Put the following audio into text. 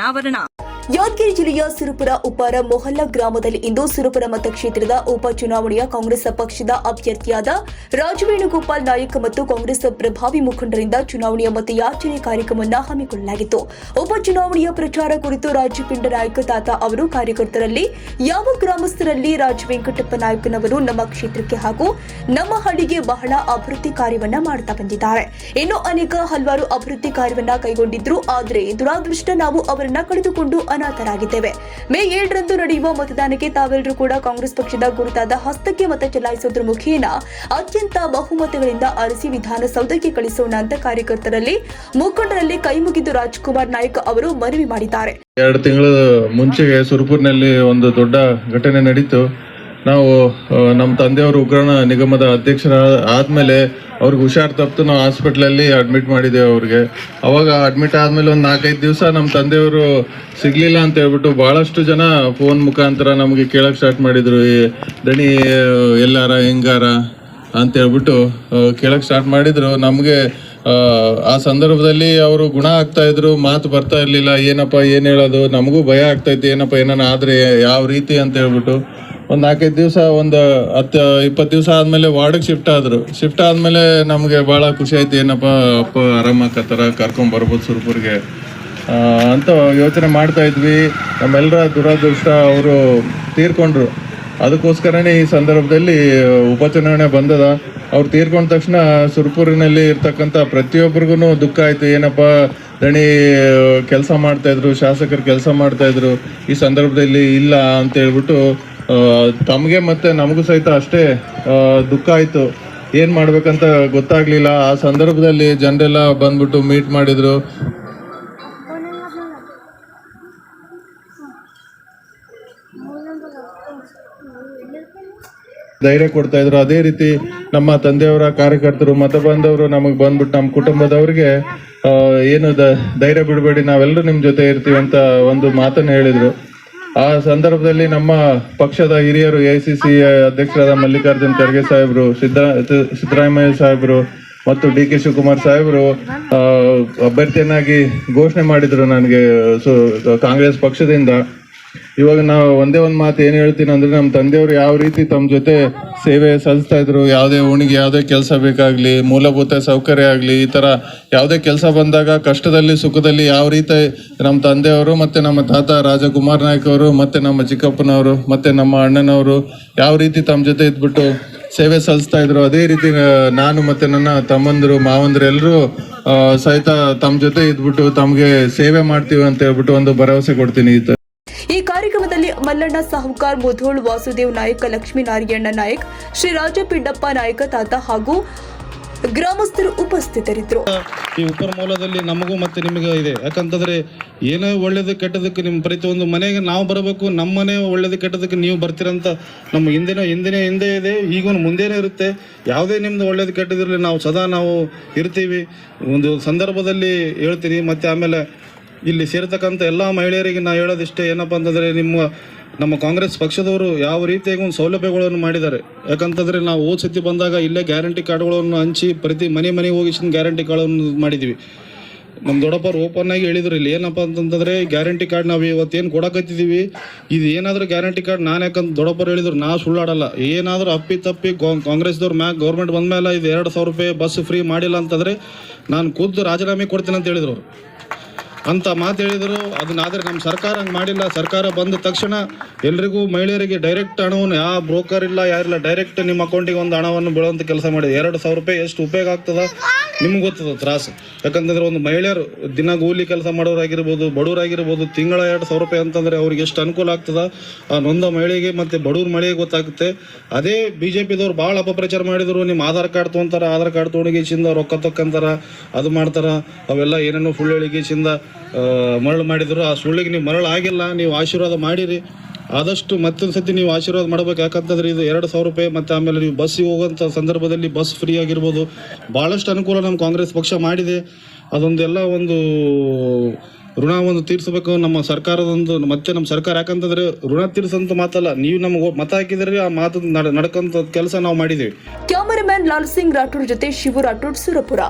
அனாவரணா? ಯಾದಗಿರಿ ಜಿಲ್ಲೆಯ ಸಿರುಪುರ ಉಪಾರ ಮೊಹಲ್ಲಾ ಗ್ರಾಮದಲ್ಲಿ ಇಂದು ಸಿರುಪುರ ಮತಕ್ಷೇತ್ರದ ಉಪಚುನಾವಣೆಯ ಕಾಂಗ್ರೆಸ್ ಪಕ್ಷದ ಅಭ್ಯರ್ಥಿಯಾದ ರಾಜವೇಣುಗೋಪಾಲ್ ನಾಯಕ್ ಮತ್ತು ಕಾಂಗ್ರೆಸ್ ಪ್ರಭಾವಿ ಮುಖಂಡರಿಂದ ಚುನಾವಣೆಯ ಮತಯಾಚನೆ ಕಾರ್ಯಕ್ರಮವನ್ನು ಹಮ್ಮಿಕೊಳ್ಳಲಾಗಿತ್ತು. ಉಪಚುನಾವಣೆಯ ಪ್ರಚಾರ ಕುರಿತು ರಾಜಪಿಂಡ ನಾಯಕ ತಾತ ಅವರು ಕಾರ್ಯಕರ್ತರಲ್ಲಿ, ಯಾವ ಗ್ರಾಮಸ್ಥರಲ್ಲಿ ರಾಜ ವೆಂಕಟಪ್ಪ ನಾಯಕನವರು ನಮ್ಮ ಕ್ಷೇತ್ರಕ್ಕೆ ಹಾಗೂ ನಮ್ಮ ಹಳ್ಳಿಗೆ ಬಹಳ ಅಭಿವೃದ್ಧಿ ಕಾರ್ಯವನ್ನ ಮಾಡ್ತಾ ಬಂದಿದ್ದಾರೆ. ಇನ್ನು ಅನೇಕ ಹಲವಾರು ಅಭಿವೃದ್ಧಿ ಕಾರ್ಯವನ್ನ ಕೈಗೊಂಡಿದ್ರು, ಆದರೆ ದುರಾದೃಷ್ಟ ನಾವು ಅವರನ್ನ ಕಳೆದುಕೊಂಡು ಅನಾಥರಾಗಿದ್ದೇವೆ ಮೇ ಏಳರಂದು ನಡೆಯುವ ಮತದಾನಕ್ಕೆ ತಾವೆಲ್ಲರೂ ಕೂಡ ಕಾಂಗ್ರೆಸ್ ಪಕ್ಷದ ಗುರುತಾದ ಹಸ್ತಕ್ಕೆ ಮತ ಚಲಾಯಿಸುವುದರ ಮುಖೇನ ಅತ್ಯಂತ ಬಹುಮತಗಳಿಂದ ಅರಸಿ ವಿಧಾನಸೌಧಕ್ಕೆ ಕಳಿಸೋಣ ಅಂತ ಕಾರ್ಯಕರ್ತರಲ್ಲಿ ಮುಖಂಡರಲ್ಲಿ ಕೈಮುಗಿದು ರಾಜ್ಕುಮಾರ್ ನಾಯಕ್ ಅವರು ಮನವಿ ಮಾಡಿದ್ದಾರೆ. ಎರಡು ತಿಂಗಳ ಮುಂಚೆಗೆ ಸುರ್ಪುರ್ನಲ್ಲಿ ಒಂದು ದೊಡ್ಡ ಘಟನೆ ನಡೀತು. ನಾವು ನಮ್ಮ ತಂದೆಯವರು ಉಗ್ರಣ ನಿಗಮದ ಅಧ್ಯಕ್ಷರ ಆದಮೇಲೆ ಅವ್ರಿಗೆ ಹುಷಾರು ತಪ್ಪಿತು. ನಾವು ಹಾಸ್ಪಿಟ್ಲಲ್ಲಿ ಅಡ್ಮಿಟ್ ಮಾಡಿದ್ದೇವೆ ಅವ್ರಿಗೆ. ಅವಾಗ ಅಡ್ಮಿಟ್ ಆದಮೇಲೆ ಒಂದು ನಾಲ್ಕೈದು ದಿವಸ ನಮ್ಮ ತಂದೆಯವರು ಸಿಗಲಿಲ್ಲ ಅಂತ ಹೇಳ್ಬಿಟ್ಟು ಭಾಳಷ್ಟು ಜನ ಫೋನ್ ಮುಖಾಂತರ ನಮಗೆ ಕೇಳೋಕ್ಕೆ ಸ್ಟಾರ್ಟ್ ಮಾಡಿದರು. ಈ ದಣಿ ಎಲ್ಲಾರ ಹೆಂಗಾರ ಅಂತ ಹೇಳ್ಬಿಟ್ಟು ಆ, ಸ್ಟಾರ್ಟ್ ಮಾಡಿದರು. ನಮಗೆ ಆ ಸಂದರ್ಭದಲ್ಲಿ ಅವರು ಗುಣ ಆಗ್ತಾ ಇದ್ರು. ಮಾತು ಬರ್ತಾ ಇರಲಿಲ್ಲ. ಏನಪ್ಪ ಏನು ಹೇಳೋದು? ನಮಗೂ ಭಯ ಆಗ್ತಾಯಿತ್ತು ಏನಪ್ಪ ಏನಾನ ಆದರೆ ಯಾವ ರೀತಿ ಅಂತ ಹೇಳ್ಬಿಟ್ಟು. ಒಂದ್ ನಾಲ್ಕೈದು ದಿವಸ ಒಂದು ಹತ್ತು ಇಪ್ಪತ್ತು ದಿವಸ ಆದಮೇಲೆ ವಾರ್ಡಿಗೆ ಶಿಫ್ಟ್ ಆದರು. ಶಿಫ್ಟ್ ಆದಮೇಲೆ ನಮಗೆ ಭಾಳ ಖುಷಿ ಆಯ್ತು ಏನಪ್ಪ ಅಪ್ಪ ಆರಾಮಾಗತ್ತಾರ ಕರ್ಕೊಂಬರ್ಬೋದು ಸುರ್ಪುರ್ಗೆ. ಅಂತ ಯೋಚನೆ ಮಾಡ್ತಾ ಇದ್ವಿ. ನಮ್ಮೆಲ್ಲರ ದುರಾದೃಷ್ಟ ಅವರು ತೀರ್ಕೊಂಡ್ರು. ಅದಕ್ಕೋಸ್ಕರನೇ ಈ ಸಂದರ್ಭದಲ್ಲಿ ಉಪಚುನಾವಣೆ ಬಂದದ. ಅವ್ರು ತೀರ್ಕೊಂಡ ತಕ್ಷಣ ಸುರ್ಪುರಿನಲ್ಲಿ ಇರ್ತಕ್ಕಂಥ ಪ್ರತಿಯೊಬ್ಬರಿಗೂ ದುಃಖ ಆಯಿತು. ಏನಪ್ಪ ದಣಿ ಕೆಲಸ ಮಾಡ್ತಾಯಿದ್ರು ಶಾಸಕರು ಕೆಲಸ ಮಾಡ್ತಾಯಿದ್ರು ಈ ಸಂದರ್ಭದಲ್ಲಿ ಇಲ್ಲ ಅಂತ ಹೇಳ್ಬಿಟ್ಟು ಆ, ತಮಗೆ ಮತ್ತೆ ನಮಗೂ ಸಹಿತ ಅಷ್ಟೇ ದುಃಖ ಆಯಿತು. ಏನು ಮಾಡ್ಬೇಕಂತ ಗೊತ್ತಾಗ್ಲಿಲ್ಲ. ಆ ಸಂದರ್ಭದಲ್ಲಿ ಜನರೆಲ್ಲ ಬಂದ್ಬಿಟ್ಟು ಮೀಟ್ ಮಾಡಿದ್ರು. ಧೈರ್ಯ ಕೊಡ್ತಾ ಇದ್ರು. ಅದೇ ರೀತಿ ನಮ್ಮ ತಂದೆಯವರ ಕಾರ್ಯಕರ್ತರು ಮತ ಬಂದವರು ನಮಗ್ ಬಂದ್ಬಿಟ್ಟು ನಮ್ಮ ಕುಟುಂಬದವ್ರಿಗೆ ಏನು ಧೈರ್ಯ ಬಿಡಬೇಡಿ. ನಾವೆಲ್ಲರೂ ನಿಮ್ ಜೊತೆ ಇರ್ತೀವಿ ಅಂತ ಒಂದು ಮಾತನ್ನ ಹೇಳಿದ್ರು. ಆ ಸಂದರ್ಭದಲ್ಲಿ ನಮ್ಮ ಪಕ್ಷದ ಹಿರಿಯರು ಎ ಸಿ ಸಿ ಅಧ್ಯಕ್ಷರಾದ ಮಲ್ಲಿಕಾರ್ಜುನ್ ಖರ್ಗೆ ಸಾಹೇಬ್ರು ಸಿದ್ದ ಸಿದ್ದರಾಮಯ್ಯ ಸಾಹೇಬ್ರು ಮತ್ತು ಡಿ ಕೆ ಶಿವಕುಮಾರ್ ಸಾಹೇಬರು ಅಭ್ಯರ್ಥಿಯನ್ನಾಗಿ ಘೋಷಣೆ ಮಾಡಿದ್ರು ನನಗೆ ಸೊ ಕಾಂಗ್ರೆಸ್ ಪಕ್ಷದಿಂದ. ಇವಾಗ ನಾವು ಒಂದೇ ಒಂದು ಮಾತು ಏನು ಹೇಳ್ತೀನಿ ಅಂದ್ರೆ ನಮ್ಮ ತಂದೆಯವರು ಯಾವ ರೀತಿ ತಮ್ಮ ಜೊತೆ ಸೇವೆ ಸಲ್ಲಿಸ್ತಾ ಇದ್ರು, ಯಾವುದೇ ಓಣಿಗೆ ಯಾವುದೇ ಕೆಲಸ ಬೇಕಾಗ್ಲಿ, ಮೂಲಭೂತ ಸೌಕರ್ಯ ಆಗಲಿ, ಈ ತರ ಯಾವುದೇ ಕೆಲಸ ಬಂದಾಗ ಕಷ್ಟದಲ್ಲಿ, ಸುಖದಲ್ಲಿ ಯಾವ ರೀತಿ ನಮ್ಮ ತಂದೆಯವರು ಮತ್ತೆ ನಮ್ಮ ತಾತ ರಾಜಕುಮಾರ್ ನಾಯ್ಕ ಅವರು, ಮತ್ತೆ ನಮ್ಮ ಚಿಕ್ಕಪ್ಪನವರು, ಮತ್ತೆ ನಮ್ಮ ಅಣ್ಣನವರು ಯಾವ ರೀತಿ ತಮ್ಮ ಜೊತೆ ಇದ್ಬಿಟ್ಟು ಸೇವೆ ಸಲ್ಲಿಸ್ತಾ ಇದ್ರು, ಅದೇ ರೀತಿ ನಾನು ಮತ್ತೆ ನನ್ನ ತಮ್ಮಂದರು, ಮಾವಂದರು ಎಲ್ಲರೂ ಸಹಿತ ತಮ್ಮ ಜೊತೆ ಇದ್ಬಿಟ್ಟು ತಮಗೆ ಸೇವೆ ಮಾಡ್ತೀವಿ ಅಂತ ಹೇಳ್ಬಿಟ್ಟು ಒಂದು ಭರವಸೆ ಕೊಡ್ತೀನಿ ಈ ಕಾರ್ಯಕ್ರಮದಲ್ಲಿ ಮಲ್ಲಣ್ಣ ಸಾಹುಕಾರ್, ಮುಧೋಳ್, ವಾಸುದೇವ್ ನಾಯಕ್ ಲಕ್ಷ್ಮೀನಾರಾಯಣ ನಾಯಕ್, ಶ್ರೀ ರಾಜಪಿಂಡಪ್ಪ ನಾಯಕ ತಾತ ಹಾಗೂ ಗ್ರಾಮಸ್ಥರು ಉಪಸ್ಥಿತರಿದ್ದರು. ಈ ಉಪರ ಮೂಲದಲ್ಲಿ ನಮಗೂ ಮತ್ತೆ ನಿಮಗೆ ಇದೆ. ಯಾಕಂತಂದ್ರೆ ಏನೇ ಒಳ್ಳೇದು ಕೆಟ್ಟದಕ್ಕೆ ನಿಮ್ಮ ಪ್ರತಿಯೊಂದು ಮನೆಗೆ ನಾವು ಬರಬೇಕು, ನಮ್ಮ ಮನೆ ಒಳ್ಳೇದು ಕೆಟ್ಟದಕ್ಕೆ ನೀವು ಬರ್ತೀರಂತ ನಮ್ಮ ಹಿಂದಿನ ಹಿಂದಿನ ಹಿಂದೆ ಇದೆ, ಈಗ ಮುಂದೆನೇ ಇರುತ್ತೆ. ಯಾವುದೇ ನಿಮ್ದು ಒಳ್ಳೇದು ಕೆಟ್ಟದಿರಲಿ ನಾವು ಸದಾ ನಾವು ಇರ್ತೀವಿ. ಒಂದು ಸಂದರ್ಭದಲ್ಲಿ ಹೇಳ್ತೀನಿ, ಮತ್ತೆ ಆಮೇಲೆ ಇಲ್ಲಿ ಸೇರ್ತಕ್ಕಂಥ ಎಲ್ಲ ಮಹಿಳೆಯರಿಗೆ ನಾವು ಹೇಳೋದಿಷ್ಟೇ ಏನಪ್ಪ ಅಂತಂದರೆ ನಿಮ್ಮ, ನಮ್ಮ ಕಾಂಗ್ರೆಸ್ ಪಕ್ಷದವರು ಯಾವ ರೀತಿಯಾಗಿ ಒಂದು ಸೌಲಭ್ಯಗಳನ್ನು ಮಾಡಿದ್ದಾರೆ. ಯಾಕಂತಂದ್ರೆ ನಾವು ಓದ್ ಸತಿ ಬಂದಾಗ ಇಲ್ಲೇ ಗ್ಯಾರಂಟಿ ಕಾರ್ಡ್ಗಳನ್ನು ಹಂಚಿ ಪ್ರತಿ ಮನೆ ಮನೆಗೆ ಹೋಗಿ ಗ್ಯಾರಂಟಿ ಕಾರ್ಡನ್ನು ಮಾಡಿದ್ವಿ. ನಮ್ಮ ದೊಡ್ಡಪ್ಪರು ಓಪನ್ ಆಗಿ ಹೇಳಿದ್ರು ಇಲ್ಲಿ ಏನಪ್ಪ ಅಂತಂದರೆ ಗ್ಯಾರಂಟಿ ಕಾರ್ಡ್ ನಾವು ಇವತ್ತೇನು ಕೊಡಕತ್ತಿದ್ದೀವಿ ಇದು ಏನಾದರೂ ಗ್ಯಾರಂಟಿ ಕಾರ್ಡ್ ನಾನು ಯಾಕಂತ ದೊಡ್ಡಪ್ಪರು ಹೇಳಿದ್ರು, ನಾ ಸುಳ್ಳಾಡಲ್ಲ. ಏನಾದರೂ ಅಪ್ಪಿ ತಪ್ಪಿ ಕಾಂಗ್ರೆಸ್ದವ್ರು ಮ್ಯಾಗ ಗೌರ್ಮೆಂಟ್ ಬಂದ್ಮೇಲೆ ಇದು ಎರಡು ಸಾವಿರ ರೂಪಾಯಿ ಬಸ್ ಫ್ರೀ ಮಾಡಿಲ್ಲ ಅಂತಂದ್ರೆ ನಾನು ಖುದ್ದು ರಾಜೀನಾಮೆ ಕೊಡ್ತೀನಿ ಅಂತ ಹೇಳಿದ್ರು. ಅಂತ ಮಾತು ಹೇಳಿದರು. ಅದನ್ನಾದ್ರೆ ನಮ್ಮ ಸರ್ಕಾರ ಹಂಗೆ ಮಾಡಿಲ್ಲ. ಸರ್ಕಾರ ಬಂದ ತಕ್ಷಣ ಎಲ್ರಿಗೂ ಮಹಿಳೆಯರಿಗೆ ಡೈರೆಕ್ಟ್ ಹಣವನ್ನು ಯಾವ ಬ್ರೋಕರ್ ಇಲ್ಲ ಯಾರಿಲ್ಲ ಡೈರೆಕ್ಟ್ ನಿಮ್ಮ ಅಕೌಂಟಿಗೆ ಒಂದು ಹಣವನ್ನು ಬೀಳುವಂಥ ಕೆಲಸ ಮಾಡಿದೆ. ಎರಡು ಸಾವಿರ ರೂಪಾಯಿ ಎಷ್ಟು ಉಪಯೋಗ ಆಗ್ತದ? ನಿಮ್ಗೆ ಗೊತ್ತದ ತ್ರಾಸು. ಯಾಕಂತಂದ್ರೆ ಒಂದು ಮಹಿಳೆಯರು ದಿನ ಕೂಲಿ ಕೆಲಸ ಮಾಡೋರಾಗಿರ್ಬೋದು, ಬಡವರಾಗಿರ್ಬೋದು, ತಿಂಗಳ ಎರಡು ಸಾವಿರ ರೂಪಾಯಿ ಅಂತಂದ್ರೆ ಅವ್ರಿಗೆ ಎಷ್ಟು ಅನುಕೂಲ ಆಗ್ತದ? ಆ ನೊಂದ ಮಹಿಳೆಗೆ ಮತ್ತೆ ಬಡವ್ರ ಮಳೆಗೆ ಗೊತ್ತಾಗುತ್ತೆ. ಅದೇ ಬಿ ಜೆ ಪಿದವ್ರು ಭಾಳ ಅಪಪ್ರಚಾರ ಮಾಡಿದ್ರು. ನಿಮ್ಮ ಆಧಾರ್ ಕಾರ್ಡ್ ತೊಗೊಂತಾರ, ಆಧಾರ್ ಕಾರ್ಡ್ ತೊಗೊಂಡಿಗೆಸಿಂದ ರೊಕ್ಕ ತಕ್ಕಂತಾರ, ಅದು ಮಾಡ್ತಾರೆ. ಅವೆಲ್ಲ ಏನೇನೋ ಸುಳ್ಳು ಹೇಳಿಗೆಸಿಂದ ಮರಳು ಮಾಡಿದ್ರು. ಆ ಸುಳ್ಳಿಗೆ ನೀವು ಮರಳು ಆಗಿಲ್ಲ, ನೀವು ಆಶೀರ್ವಾದ ಮಾಡಿರಿ. ಆದಷ್ಟು ಮತ್ತೊಂದು ಸತಿ ನೀವು ಆಶೀರ್ವಾದ ಮಾಡಬೇಕು. ಯಾಕಂತಂದ್ರೆ ಇದು ಎರಡು ಸಾವಿರ ರೂಪಾಯಿ ಮತ್ತು ಆಮೇಲೆ ನೀವು ಬಸ್ಸಿಗೆ ಹೋಗೋಂಥ ಸಂದರ್ಭದಲ್ಲಿ ಬಸ್ ಫ್ರೀ ಆಗಿರ್ಬೋದು. ಭಾಳಷ್ಟು ಅನುಕೂಲ ನಮ್ಮ ಕಾಂಗ್ರೆಸ್ ಪಕ್ಷ ಮಾಡಿದೆ. ಅದೊಂದೆಲ್ಲ ಒಂದು ಋಣ ಒಂದು ತೀರಿಸಬೇಕು. ನಮ್ಮ ಸರ್ಕಾರದೊಂದು ಮತ್ತೆ ನಮ್ಮ ಸರ್ಕಾರ ಯಾಕಂತಂದ್ರೆ ಋಣ ತೀರಿಸಂತ ಮಾತಲ್ಲ. ನೀವು ನಮ್ಗೆ ಮತ ಹಾಕಿದ್ರೆ, ಆ ಮಾತು ನಡ ನಡ್ಕಂತ ಕೆಲಸ ನಾವು ಮಾಡಿದ್ದೀವಿ ಕ್ಯಾಮರಾಮನ್ ಲಾಲ್ ಸಿಂಗ್ ರಾಠೋಡ್ ಜೊತೆ ಶಿವ ರಾಠೋಡ್ ಸುರಪುರ.